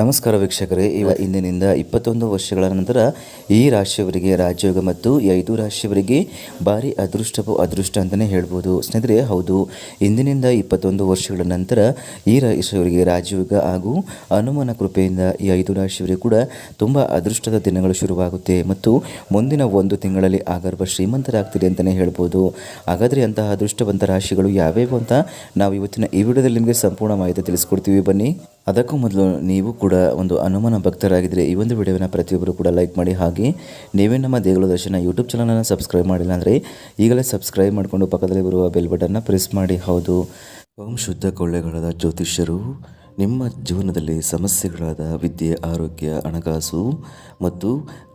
ನಮಸ್ಕಾರ ವೀಕ್ಷಕರೇ ಇವ ಇಂದಿನಿಂದ ಇಪ್ಪತ್ತೊಂದು ವರ್ಷಗಳ ನಂತರ ಈ ರಾಶಿಯವರಿಗೆ ರಾಜಯೋಗ ಮತ್ತು ಈ ಐದು ರಾಶಿಯವರಿಗೆ ಭಾರಿ ಅದೃಷ್ಟವೋ ಅದೃಷ್ಟ ಅಂತಲೇ ಹೇಳ್ಬೋದು. ಸ್ನೇಹಿತರೆ ಹೌದು ಇಂದಿನಿಂದ ಇಪ್ಪತ್ತೊಂದು ವರ್ಷಗಳ ನಂತರ ಈ ರಾಶಿಯವರಿಗೆ ರಾಜಯೋಗ ಹಾಗೂ ಹನುಮನ ಕೃಪೆಯಿಂದ ಈ ಐದು ರಾಶಿಯವರಿಗೆ ಕೂಡ ತುಂಬ ಅದೃಷ್ಟದ ದಿನಗಳು ಶುರುವಾಗುತ್ತೆ. ಮತ್ತು ಮುಂದಿನ ಒಂದು ತಿಂಗಳಲ್ಲಿ ಆಗರ್ಭ ಶ್ರೀಮಂತರಾಗ್ತಿದೆ ಅಂತಲೇ ಹೇಳ್ಬೋದು. ಹಾಗಾದರೆ ಅಂತಹ ಅದೃಷ್ಟವಂತ ರಾಶಿಗಳು ಯಾವ್ಯಾವು ಅಂತ ನಾವು ಇವತ್ತಿನ ಈ ವಿಡಿಯೋದಲ್ಲಿ ನಿಮಗೆ ಸಂಪೂರ್ಣ ಮಾಹಿತಿ ತಿಳಿಸ್ಕೊಡ್ತೀವಿ. ಬನ್ನಿ. ಅದಕ್ಕೂ ಮೊದಲು ನೀವು ಕೂಡ ಒಂದು ಹನುಮನ ಭಕ್ತರಾಗಿದ್ದರೆ ಈ ಒಂದು ವಿಡಿಯೋನ ಪ್ರತಿಯೊಬ್ಬರು ಕೂಡ ಲೈಕ್ ಮಾಡಿ. ಹಾಗೆ ನೀವೇ ನಮ್ಮ ದೇಗುಲ ದರ್ಶನ ಯೂಟ್ಯೂಬ್ ಚಾನಲನ್ನು ಸಬ್ಸ್ಕ್ರೈಬ್ ಮಾಡಿಲ್ಲ ಅಂದರೆ ಈಗಲೇ ಸಬ್ಸ್ಕ್ರೈಬ್ ಮಾಡಿಕೊಂಡು ಪಕ್ಕದಲ್ಲಿ ಬರುವ ಬೆಲ್ ಬಟನ್ನ ಪ್ರೆಸ್ ಮಾಡಿ. ಹೌದು. ಓಂ ಶುದ್ಧ ಕೊಳ್ಳೆಗಳಾದ ಜ್ಯೋತಿಷ್ಯರು, ನಿಮ್ಮ ಜೀವನದಲ್ಲಿ ಸಮಸ್ಯೆಗಳಾದ ವಿದ್ಯೆ, ಆರೋಗ್ಯ, ಹಣಕಾಸು ಮತ್ತು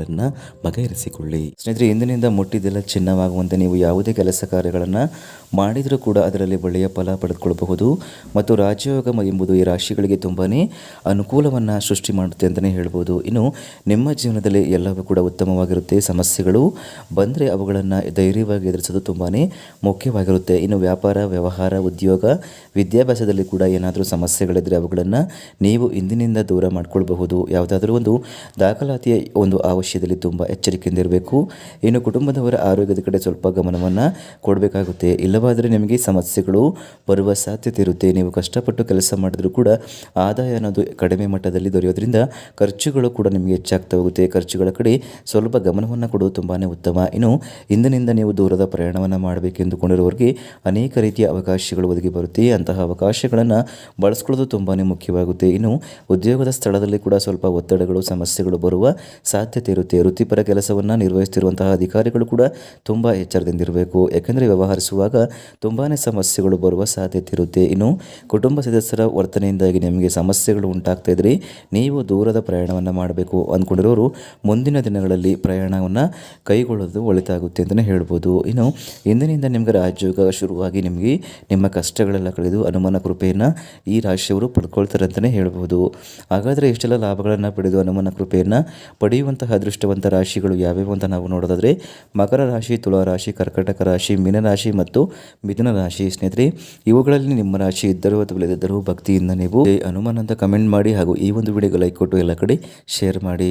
ಸಮಸ್ಯೆಗಳನ್ನು ಬಗೆಹರಿಸಿಕೊಳ್ಳಿ. ಸ್ನೇಹಿತರೆ, ಇಂದಿನಿಂದ ಮುಟ್ಟಿದ್ದೆಲ್ಲ ಚಿನ್ನವಾಗುವಂತೆ ನೀವು ಯಾವುದೇ ಕೆಲಸ ಕಾರ್ಯಗಳನ್ನು ಮಾಡಿದರೂ ಕೂಡ ಅದರಲ್ಲಿ ಒಳ್ಳೆಯ ಫಲ ಪಡೆದುಕೊಳ್ಳಬಹುದು. ಮತ್ತು ರಾಜಯೋಗ ಎಂಬುದು ಈ ರಾಶಿಗಳಿಗೆ ತುಂಬಾ ಅನುಕೂಲವನ್ನು ಸೃಷ್ಟಿ ಮಾಡುತ್ತೆ ಅಂತಲೇ ಹೇಳ್ಬೋದು. ಇನ್ನು ನಿಮ್ಮ ಜೀವನದಲ್ಲಿ ಎಲ್ಲವೂ ಕೂಡ ಉತ್ತಮವಾಗಿರುತ್ತೆ. ಸಮಸ್ಯೆಗಳು ಬಂದರೆ ಅವುಗಳನ್ನು ಧೈರ್ಯವಾಗಿ ಎದುರಿಸೋದು ತುಂಬಾ ಮುಖ್ಯವಾಗಿರುತ್ತೆ. ಇನ್ನು ವ್ಯಾಪಾರ, ವ್ಯವಹಾರ, ಉದ್ಯೋಗ, ವಿದ್ಯಾಭ್ಯಾಸದಲ್ಲಿ ಕೂಡ ಏನಾದರೂ ಸಮಸ್ಯೆಗಳಿದ್ದರೆ ಅವುಗಳನ್ನು ನೀವು ಇಂದಿನಿಂದ ದೂರ ಮಾಡಿಕೊಳ್ಬಹುದು. ಯಾವುದಾದ್ರೂ ಒಂದು ದಾಖಲಾತಿಯ ಒಂದು ಅವಶ್ಯದಲ್ಲಿ ತುಂಬ ಎಚ್ಚರಿಕೆಯಿಂದ ಇರಬೇಕು ಇನ್ನು ಕುಟುಂಬದವರ ಆರೋಗ್ಯದ ಕಡೆ ಸ್ವಲ್ಪ ಗಮನವನ್ನು ಕೊಡಬೇಕಾಗುತ್ತೆ. ಇಲ್ಲವಾದರೆ ನಿಮಗೆ ಸಮಸ್ಯೆಗಳು ಬರುವ ಸಾಧ್ಯತೆ ಇರುತ್ತೆ. ನೀವು ಕಷ್ಟಪಟ್ಟು ಕೆಲಸ ಮಾಡಿದರೂ ಕೂಡ ಆದಾಯ ಅನ್ನೋದು ಕಡಿಮೆ ಮಟ್ಟದಲ್ಲಿ ದೊರೆಯೋದ್ರಿಂದ ಖರ್ಚುಗಳು ಕೂಡ ನಿಮಗೆ ಹೆಚ್ಚಾಗ್ತಾ ಹೋಗುತ್ತೆ. ಖರ್ಚುಗಳ ಕಡೆ ಸ್ವಲ್ಪ ಗಮನವನ್ನು ಕೊಡೋದು ತುಂಬಾ ಉತ್ತಮ. ಇನ್ನು ಇಂದಿನಿಂದ ನೀವು ದೂರದ ಪ್ರಯಾಣವನ್ನು ಮಾಡಬೇಕೆಂದುಕೊಂಡಿರುವವರಿಗೆ ಅನೇಕ ರೀತಿಯ ಅವಕಾಶಗಳು ಒದಗಿ ಬರುತ್ತೆ. ಅಂತಹ ಅವಕಾಶಗಳನ್ನು ಬಳಸ್ಕೊಳ್ಳೋದು ತುಂಬಾ ಮುಖ್ಯವಾಗುತ್ತೆ. ಇನ್ನು ಉದ್ಯೋಗದ ಸ್ಥಳದಲ್ಲಿ ಕೂಡ ಸ್ವಲ್ಪ ಒತ್ತಡಗಳು, ಸಮಸ್ಯೆಗಳು ಬರುವ ಸಾಧ್ಯತೆ ಇರುತ್ತೆ ವೃತ್ತಿಪರ ಕೆಲಸವನ್ನು ನಿರ್ವಹಿಸ್ತಿರುವಂತಹ ಅಧಿಕಾರಿಗಳು ಕೂಡ ತುಂಬ ಎಚ್ಚರದಿಂದಿರಬೇಕು. ಯಾಕೆಂದರೆ ವ್ಯವಹರಿಸುವಾಗ ತುಂಬಾ ಸಮಸ್ಯೆಗಳು ಬರುವ ಸಾಧ್ಯತೆ ಇರುತ್ತೆ. ಇನ್ನು ಕುಟುಂಬ ಸದಸ್ಯರ ವರ್ತನೆಯಿಂದಾಗಿ ನಿಮಗೆ ಸಮಸ್ಯೆಗಳು ಉಂಟಾಗ್ತಾ ಇದ್ರಿ ನೀವು ದೂರದ ಪ್ರಯಾಣವನ್ನು ಮಾಡಬೇಕು. ಅಂದ್ಕೊಂಡಿರೋರು ಮುಂದಿನ ದಿನಗಳಲ್ಲಿ ಪ್ರಯಾಣವನ್ನು ಕೈಗೊಳ್ಳೋದು ಒಳಿತಾಗುತ್ತೆ ಅಂತಲೇ ಹೇಳ್ಬೋದು. ಇನ್ನು ಇಂದಿನಿಂದ ನಿಮಗೆ ರಾಜಯೋಗ ಶುರುವಾಗಿ ನಿಮಗೆ ನಿಮ್ಮ ಕಷ್ಟಗಳೆಲ್ಲ ಕಳೆದು ಅನುಮಾನ ಕೃಪೆಯನ್ನು ಈ ರಾಶಿಯವರು ಪಡ್ಕೊಳ್ತಾರೆ ಅಂತಲೇ ಹೇಳ್ಬೋದು. ಹಾಗಾದರೆ ಇಷ್ಟೆಲ್ಲ ಲಾಭಗಳನ್ನು ಪಡೆದು ಅನುಮಾನ ಕೃಪೆಯನ್ನು ಪಡೆಯುವಂತಹ ಅದೃಷ್ಟವಂತ ರಾಶಿಗಳು ಯಾವ್ಯಾವು ಅಂತ ನಾವು ನೋಡೋದಾದರೆ ಮಕರ ರಾಶಿ, ತುಲಾ ರಾಶಿ, ಕರ್ಕಟಕ ರಾಶಿ ಮೀನರಾಶಿ ಮತ್ತು ಮಿಥುನ ರಾಶಿ ಸ್ನೇಹಿತರೆ. ಇವುಗಳಲ್ಲಿ ನಿಮ್ಮ ರಾಶಿ ಇದ್ದರೂ ಅಥವಾ ಇಲ್ಲದಿದ್ದರೂ ಭಕ್ತಿಯಿಂದ ನೀವು ಅನುಮಾನ ಅಂತ ಕಮೆಂಟ್ ಮಾಡಿ ಹಾಗೂ ಈ ಒಂದು ವಿಡಿಯೋಗೆ ಲೈಕ್ ಕೊಟ್ಟು ಎಲ್ಲ ಕಡೆ ಶೇರ್ ಮಾಡಿ.